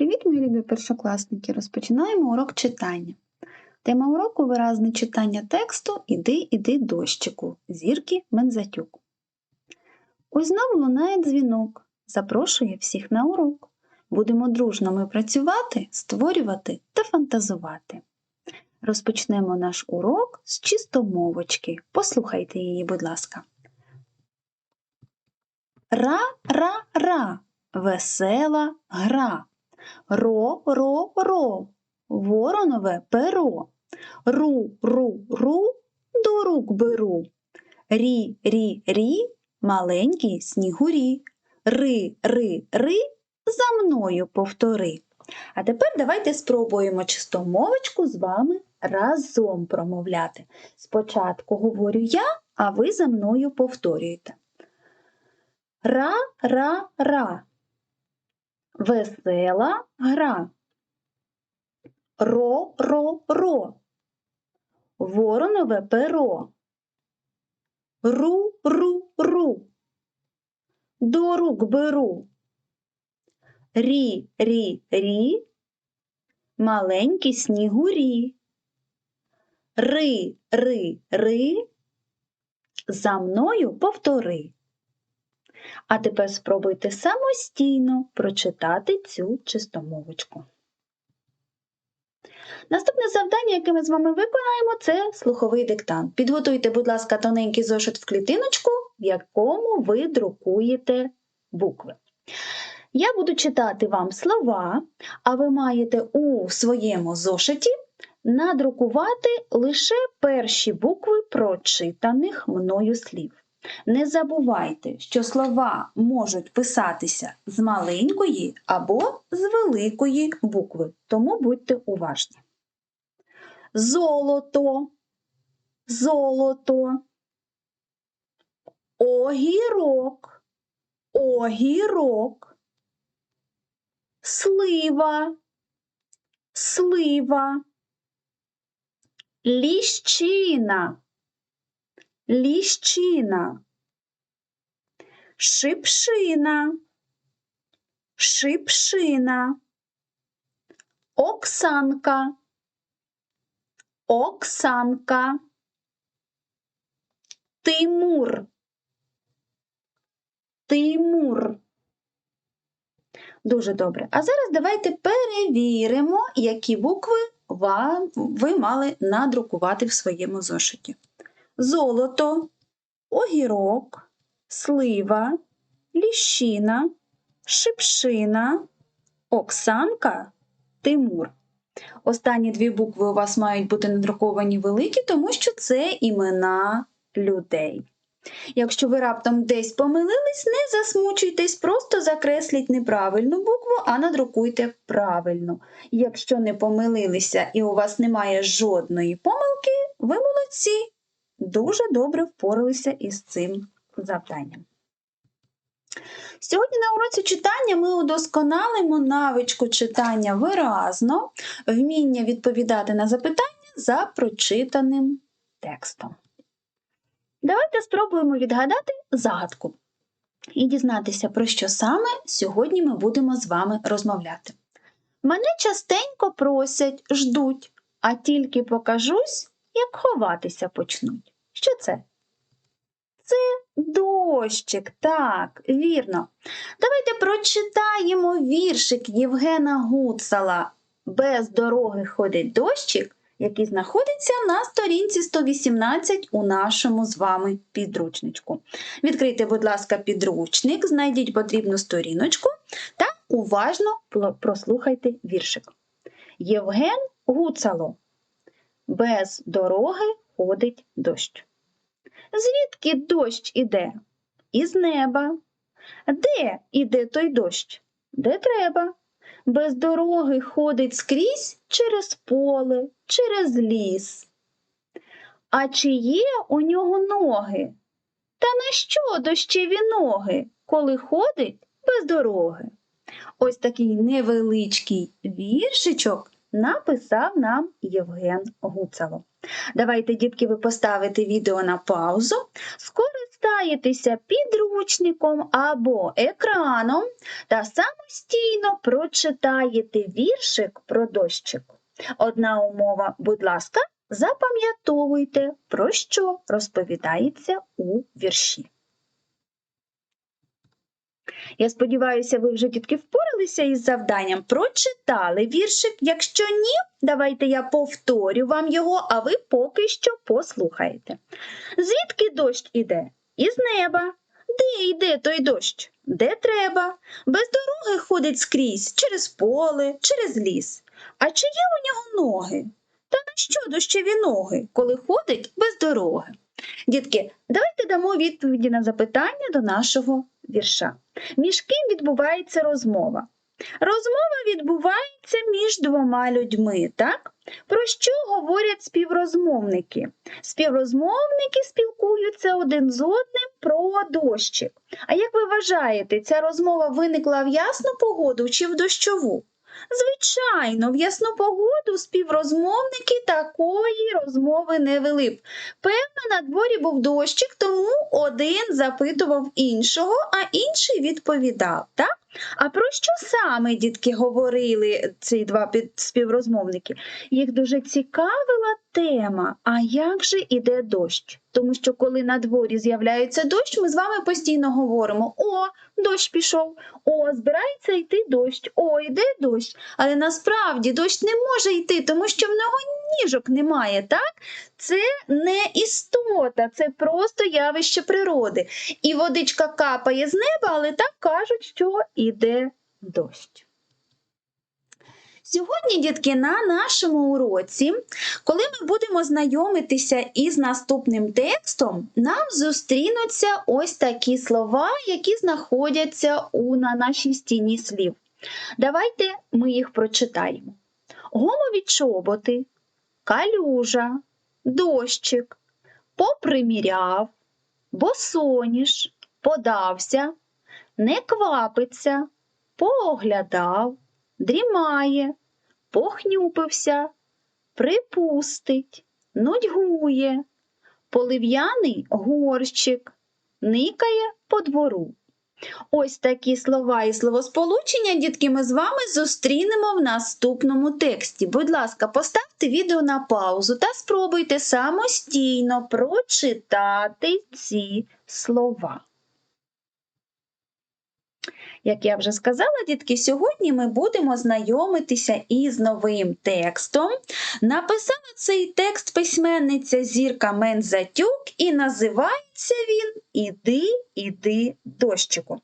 Привіт, мої любі першокласники! Розпочинаємо урок читання. Тема уроку виразне читання тексту Іди, іди, дощику зірки Мензатюк. Ось знову лунає дзвінок, запрошує всіх на урок. Будемо дружно ми працювати, створювати та фантазувати. Розпочнемо наш урок з чистомовочки. Послухайте її, будь ласка. Ра-ра-ра, весела гра. Ро-ро-ро, воронове перо. Ру-ру-ру, до рук беру. Рі-рі-рі, маленькі снігурі. Ри-ри-ри, за мною повтори. А тепер давайте спробуємо чистомовочку з вами разом промовляти. Спочатку говорю я, а ви за мною повторюєте. Ра-ра-ра. Весела гра. Ро-ро-ро. Воронове перо. Ру-ру-ру. До рук беру. Рі-рі-рі. Маленькі снігурі. Ри-ри-ри. За мною повтори. А тепер спробуйте самостійно прочитати цю чистомовочку. Наступне завдання, яке ми з вами виконаємо, це слуховий диктант. Підготуйте, будь ласка, тоненький зошит в клітиночку, в якому ви друкуєте букви. Я буду читати вам слова, а ви маєте у своєму зошиті надрукувати лише перші букви прочитаних мною слів. Не забувайте, що слова можуть писатися з маленької або з великої букви, тому будьте уважні. Золото, золото, огірок, огірок, слива, слива, ліщина ліщина, шипшина, шипшина, оксанка, оксанка, Тимур, Тимур. Дуже добре. А зараз давайте перевіримо, які букви ви мали надрукувати в своєму зошиті золото, огірок, слива, ліщина, шипшина, оксанка, Тимур. Останні дві букви у вас мають бути надруковані великі, тому що це імена людей. Якщо ви раптом десь помилились, не засмучуйтесь, просто закресліть неправильну букву, а надрукуйте правильно. Якщо не помилилися і у вас немає жодної помилки, ви молодці дуже добре впоралися із цим завданням. Сьогодні на уроці читання ми удосконалимо навичку читання виразно, вміння відповідати на запитання за прочитаним текстом. Давайте спробуємо відгадати загадку і дізнатися, про що саме сьогодні ми будемо з вами розмовляти. Мене частенько просять, ждуть, а тільки покажусь, як ховатися почнуть. Що це? Це дощик, так, вірно. Давайте прочитаємо віршик Євгена Гуцала. Без дороги ходить дощик, який знаходиться на сторінці 118 у нашому з вами підручничку. Відкрийте, будь ласка, підручник, знайдіть потрібну сторіночку та уважно прослухайте віршик. Євген Гуцало. Без дороги ходить дощ. Звідки дощ іде? Із неба. Де іде той дощ? Де треба? Без дороги ходить скрізь через поле, через ліс. А чи є у нього ноги? Та на що дощеві ноги, коли ходить без дороги? Ось такий невеличкий віршичок написав нам Євген Гуцало. Давайте, дітки, ви поставите відео на паузу, скористаєтеся підручником або екраном та самостійно прочитаєте віршик про дощик. Одна умова, будь ласка, запам'ятовуйте, про що розповідається у вірші. Я сподіваюся, ви вже дітки впоралися із завданням, прочитали віршик. Якщо ні, давайте я повторю вам його, а ви поки що послухаєте. Звідки дощ іде? Із неба. Де йде той дощ? Де треба? Без дороги ходить скрізь, через поле, через ліс. А чи є у нього ноги? Та на що дощеві ноги, коли ходить без дороги? Дітки, давайте дамо відповіді на запитання до нашого вірша. Між ким відбувається розмова? Розмова відбувається між двома людьми, так? Про що говорять співрозмовники? Співрозмовники спілкуються один з одним про дощик. А як ви вважаєте, ця розмова виникла в ясну погоду чи в дощову? Звичайно, в ясну погоду співрозмовники такої розмови не вели б. Певно, на дворі був дощик, тому один запитував іншого, а інший відповідав. Так? А про що саме дітки говорили ці два співрозмовники? Їх дуже цікавила тема, а як же іде дощ? Тому що коли на дворі з'являється дощ, ми з вами постійно говоримо: о, дощ пішов, о, збирається йти дощ, о, йде дощ. Але насправді дощ не може йти, тому що в нього ніжок немає, так? Це не істота, це просто явище природи. І водичка капає з неба, але так кажуть, що іде дощ. Сьогодні, дітки, на нашому уроці, коли ми будемо знайомитися із наступним текстом, нам зустрінуться ось такі слова, які знаходяться у, на нашій стіні слів. Давайте ми їх прочитаємо: гумові чоботи, калюжа, дощик, поприміряв, босоніж, подався, не квапиться, пооглядав, дрімає, похнюпився, припустить, нудьгує, полив'яний горщик, никає по двору. Ось такі слова і словосполучення, дітки, ми з вами зустрінемо в наступному тексті. Будь ласка, поставте відео на паузу та спробуйте самостійно прочитати ці слова. Як я вже сказала, дітки, сьогодні ми будемо знайомитися із новим текстом. Написала цей текст письменниця Зірка Мензатюк і називається він Іди, іди, дощику.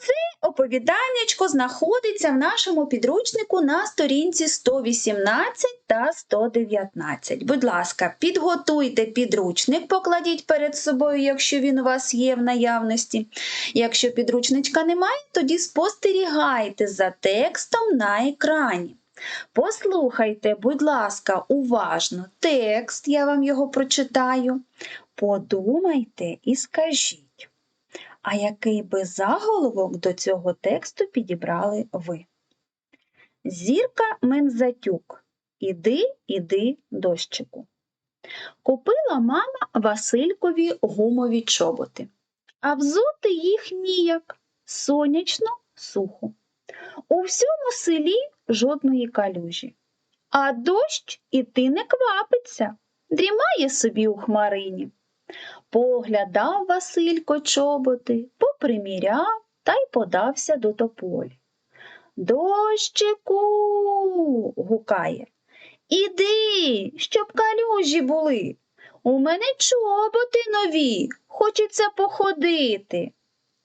Це оповіданнячко знаходиться в нашому підручнику на сторінці 118 та 119. Будь ласка, підготуйте підручник, покладіть перед собою, якщо він у вас є в наявності. Якщо підручничка немає, тоді спостерігайте за текстом на екрані. Послухайте, будь ласка, уважно текст, я вам його прочитаю. Подумайте і скажіть, а який би заголовок до цього тексту підібрали ви? Зірка Мензатюк. Іди, іди, дощику. Купила мама Василькові гумові чоботи, а взути їх ніяк сонячно сухо. У всьому селі жодної калюжі, а дощ іти не квапиться, дрімає собі у хмарині. Поглядав Василько чоботи, поприміряв та й подався до тополі. Дощику. гукає. Іди, щоб калюжі були. У мене чоботи нові, хочеться походити.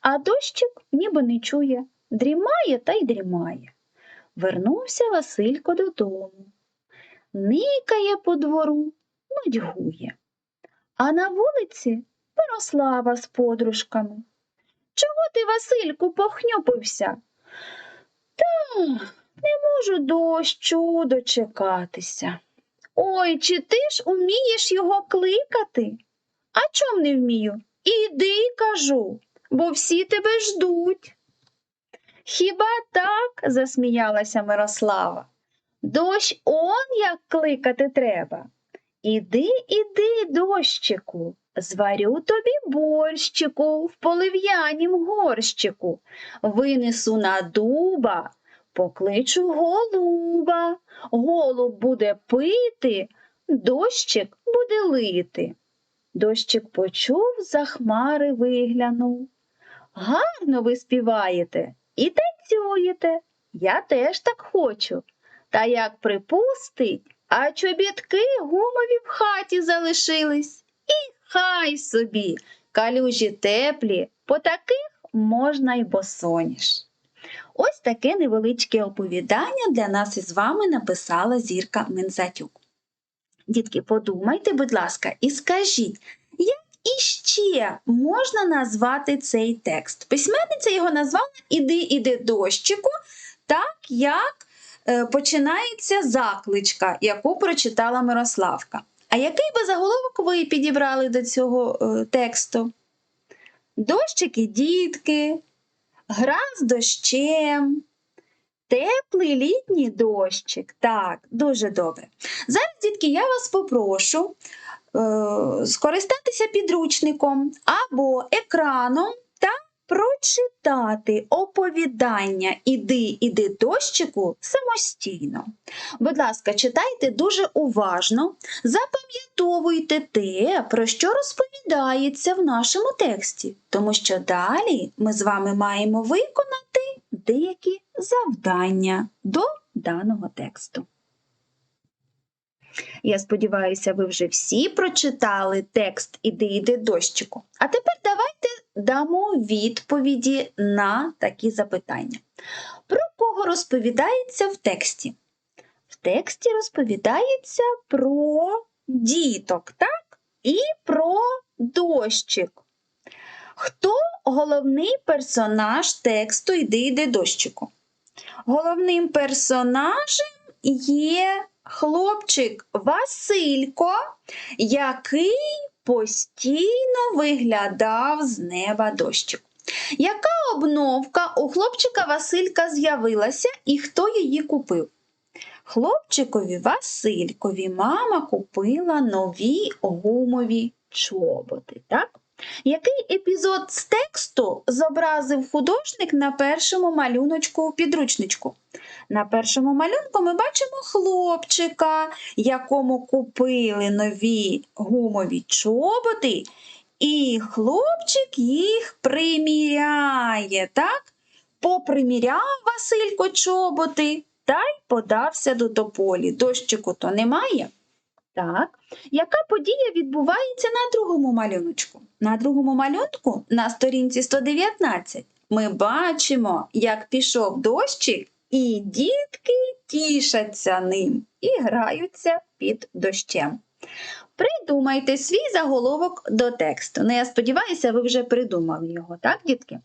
А дощик ніби не чує, дрімає та й дрімає. Вернувся Василько додому. Никає по двору, нудьгує. А на вулиці Мирослава з подружками. Чого ти, Васильку, похнюпився? Та не можу дощу дочекатися. Ой, чи ти ж умієш його кликати? А чом не вмію? Іди, кажу, бо всі тебе ждуть. Хіба так? засміялася Мирослава. Дощ он як кликати треба. Іди, іди, дощику, зварю тобі борщику в полив'янім горщику, винесу на дуба, покличу голуба, голуб буде пити, дощик буде лити. Дощик почув, за хмари виглянув. Гарно ви співаєте і танцюєте. Я теж так хочу. Та як припустить, а чобітки гумові в хаті залишились. І хай собі, калюжі теплі, по таких можна й босоніж. Ось таке невеличке оповідання для нас із вами написала Зірка Мензатюк. Дітки, подумайте, будь ласка, і скажіть, як можна назвати цей текст? Письменниця його назвала Іди, іди дощику, так як е, починається закличка, яку прочитала Мирославка. А який би заголовок ви підібрали до цього е, тексту? Дощики дітки, гра з дощем, теплий літній дощик. Так, дуже добре. Зараз, дітки, я вас попрошу скористатися підручником або екраном та прочитати оповідання Іди, іди дощику самостійно. Будь ласка, читайте дуже уважно, запам'ятовуйте те, про що розповідається в нашому тексті, тому що далі ми з вами маємо виконати деякі завдання до даного тексту. Я сподіваюся, ви вже всі прочитали текст Іди, іди дощику. А тепер давайте дамо відповіді на такі запитання. Про кого розповідається в тексті? В тексті розповідається про діток, так? І про дощик. Хто головний персонаж тексту Іди, іди дощику? Головним персонажем є хлопчик Василько, який постійно виглядав з неба дощик. Яка обновка у хлопчика Василька з'явилася і хто її купив? Хлопчикові Василькові мама купила нові гумові чоботи. Так? Який епізод з тексту зобразив художник на першому малюночку у підручничку? На першому малюнку ми бачимо хлопчика, якому купили нові гумові чоботи, і хлопчик їх приміряє, так? Поприміряв Василько чоботи та й подався до тополі. Дощику то немає. Так. Яка подія відбувається на другому малюночку? На другому малюнку на сторінці 119 ми бачимо, як пішов дощик, і дітки тішаться ним і граються під дощем. Придумайте свій заголовок до тексту. Ну, я сподіваюся, ви вже придумали його, так, дітки?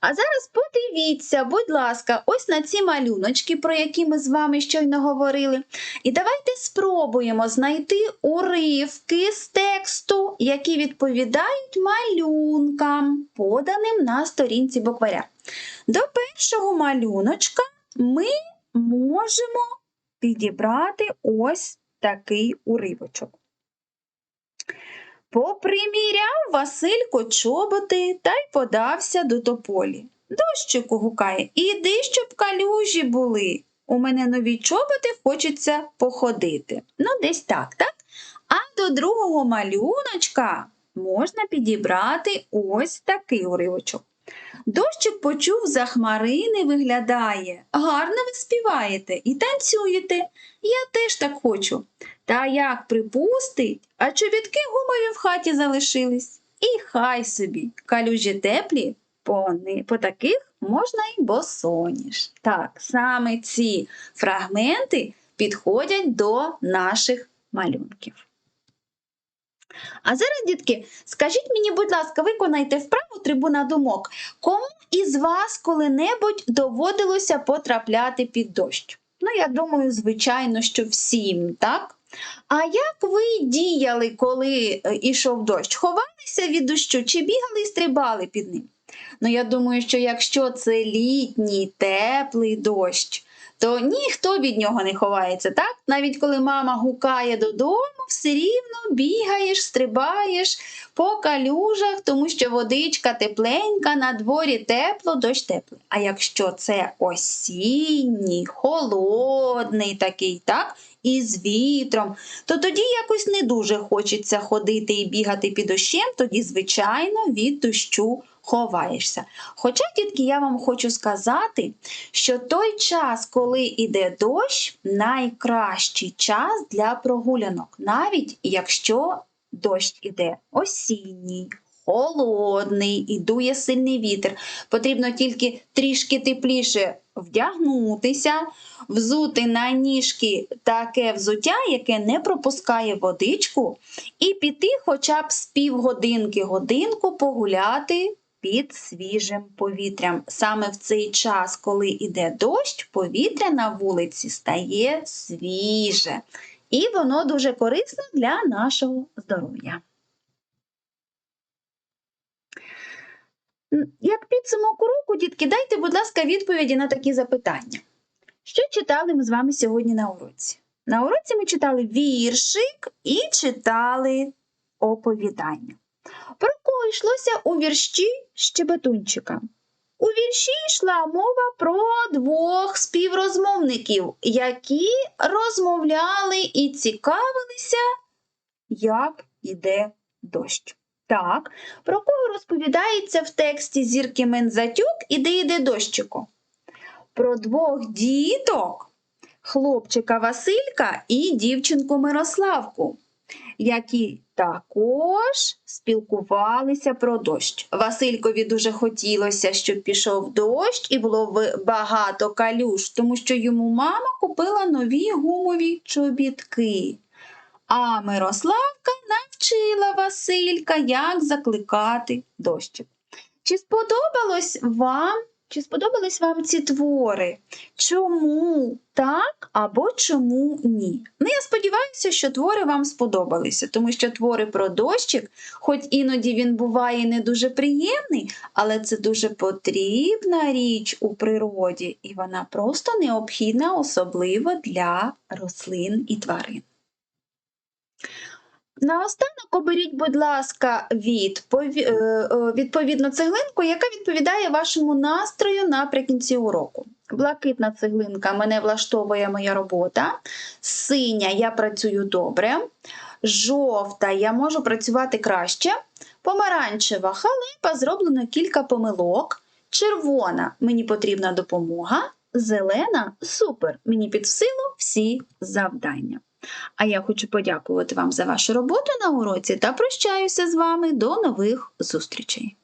А зараз подивіться, будь ласка, ось на ці малюночки, про які ми з вами щойно говорили. І давайте спробуємо знайти уривки з тексту, які відповідають малюнкам, поданим на сторінці букваря. До першого малюночка ми можемо підібрати ось такий уривочок. Поприміряв Василько чоботи та й подався до тополі. Дощику гукає, іди, щоб калюжі були. У мене нові чоботи хочеться походити. Ну, десь так, так? А до другого малюночка можна підібрати ось такий уривочок. Дощик почув за хмарини виглядає. Гарно ви співаєте і танцюєте. Я теж так хочу. Та як припустить, а чобітки гумові в хаті залишились. І хай собі, калюжі теплі, по, ни- по таких можна й босоніж. Так, саме ці фрагменти підходять до наших малюнків. А зараз, дітки, скажіть мені, будь ласка, виконайте вправу трибуна думок. Кому із вас коли-небудь доводилося потрапляти під дощ? Ну, я думаю, звичайно, що всім, так? А як ви діяли, коли е, ішов дощ? Ховалися від дощу чи бігали і стрибали під ним? Ну, я думаю, що якщо це літній теплий дощ, то ніхто від нього не ховається, так? Навіть коли мама гукає додому, все рівно бігаєш, стрибаєш по калюжах, тому що водичка тепленька, на дворі тепло, дощ теплий. А якщо це осінній, холодний такий, так? І з вітром, то тоді якось не дуже хочеться ходити і бігати під дощем, тоді, звичайно, від дощу ховаєшся. Хоча, дітки, я вам хочу сказати, що той час, коли йде дощ, найкращий час для прогулянок, навіть якщо дощ іде осінній. Холодний і дує сильний вітер. Потрібно тільки трішки тепліше вдягнутися, взути на ніжки таке взуття, яке не пропускає водичку, і піти хоча б з півгодинки годинку погуляти під свіжим повітрям. Саме в цей час, коли йде дощ, повітря на вулиці стає свіже. І воно дуже корисне для нашого здоров'я. Як підсумок уроку, дітки, дайте, будь ласка, відповіді на такі запитання. Що читали ми з вами сьогодні на уроці? На уроці ми читали віршик і читали оповідання. Про кого йшлося у вірші Щебетунчика? У вірші йшла мова про двох співрозмовників, які розмовляли і цікавилися, як іде дощ. Так, про кого розповідається в тексті зірки Мензатюк іде йде дощику? Про двох діток, хлопчика Василька і дівчинку Мирославку, які також спілкувалися про дощ. Василькові дуже хотілося, щоб пішов дощ і було багато калюш, тому що йому мама купила нові гумові чобітки. А Мирославка навчила Василька, як закликати дощик. Чи сподобалось вам, чи сподобались вам ці твори? Чому так або чому ні? Ну, я сподіваюся, що твори вам сподобалися, тому що твори про дощик, хоч іноді він буває не дуже приємний, але це дуже потрібна річ у природі, і вона просто необхідна, особливо для рослин і тварин. Наостанок оберіть, будь ласка, відпові... е, е, відповідну цеглинку, яка відповідає вашому настрою наприкінці уроку. Блакитна цеглинка мене влаштовує моя робота. Синя я працюю добре. Жовта я можу працювати краще. Помаранчева халепа зроблено кілька помилок. Червона мені потрібна допомога. Зелена супер. Мені під силу всі завдання. А я хочу подякувати вам за вашу роботу на уроці та прощаюся з вами до нових зустрічей.